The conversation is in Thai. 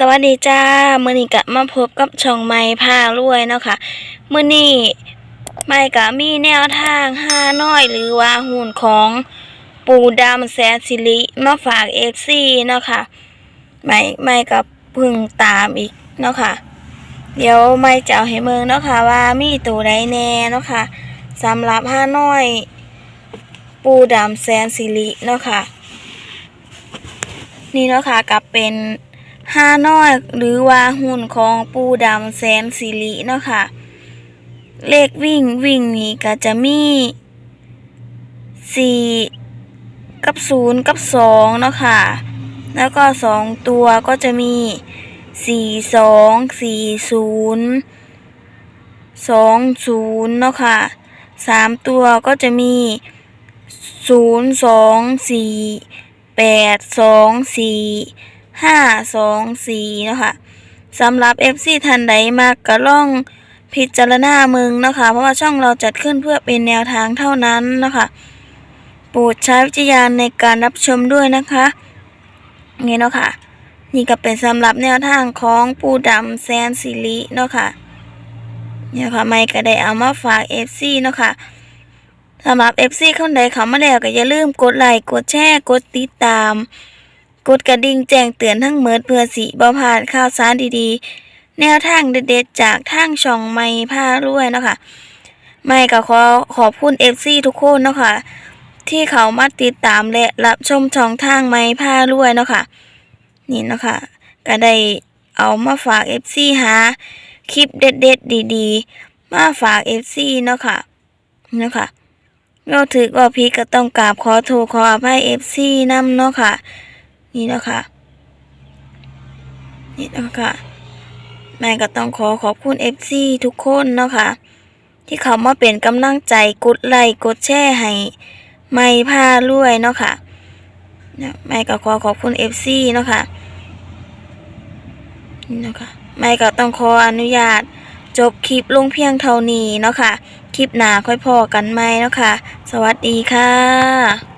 สวัสดีจ้ามื้อนี้ก็มาพบกับช่องไม้พารวยเนาะค่ะมื้อนี้ไม้ก็มีแนวทางห้าน้อยหรือว่าหุ้นของปูดำแสนสิริมาฝาก FC เนาะค่ะไม้ไม้ก็เพิ่งตามอีกเนาะค่ะเดี๋ยวไม้จะเอาให้เมืองเนาะค่ะว่ามีตัวใดแน่เนาะค่ะสำหรับห้าน้อย ปูดำแสนสิริเนาะค่ะนี่เนาะค่ะกับเป็น ห้านอยหรือว่าหุ่นของปูดำแสนสิริเนาะค่ะ เลขวิ่งวิ่งนี่ก็จะมีสี่กับศูนย์กับสองเนาะค่ะ แล้วก็สองตัวก็จะมีสี่สองสี่ศูนย์สองศูนย์เนาะค่ะสามตัวก็จะมีศูนย์สองสี่แปดสองสี่ ห้าสองสี่เนาะค่ะสำหรับ FC ทันใดมากก็ล่องพิจารณามึงเนาะค่ะเพราะว่าช่องเราจัดขึ้นเพื่อเป็นแนวทางเท่านั้นเนาะค่ะโปรดใช้วิจารณในการรับชมด้วยนะคะนี่เนาะค่ะ นี่ก็เป็นสำหรับแนวทางของปูดำแซนสิริเนาะค่ะเนี่ยค่ะไม่ก็ได้เอามาฝาก FC เนาะค่ะสำหรับ FC คนใดเขามาแล้วก็อย่าลืมกดไลค์กดแชร์กดติดตาม กดกระดิ่งแจ้งเตือนทั้งเมิดเพื่อสิบ่พลาดข่าวสารดีๆ แนวทางเด็ดๆ จากทางช่องไม่ผ้ารวยเนาะค่ะไม่ก็ขอขอบคุณ FC ทุกคนเนาะค่ะที่เขามาติดตามและรับชมช่องทางไม้ผ้ารวยเนาะค่ะนี่เนาะค่ะก็ได้เอามาฝาก FC หาคลิปเด็ดๆ ดีๆ มาฝาก FC เนาะค่ะเนาะค่ะเราถือว่าพีก็ต้องกราบขอโทษขออภัย FC นำเนาะค่ะ นี่เนาะค่ะนี่เนาะค่ะแม่ก็ต้องขอขอบคุณ FC ทุกคนเนาะค่ะที่เขามาเป็นกำลังใจกดไลค์กดแชร์ให้ไม่พารวยเนาะค่ะเนี่ยแม่ก็ขอขอบคุณ FC เนาะค่ะนี่เนาะค่ะแม่ก็ต้องขออนุญาตจบคลิปลงเพียงเท่านี้เนาะค่ะ คลิปหน้าค่อยพอกันไหมเนาะค่ะ สวัสดีค่ะ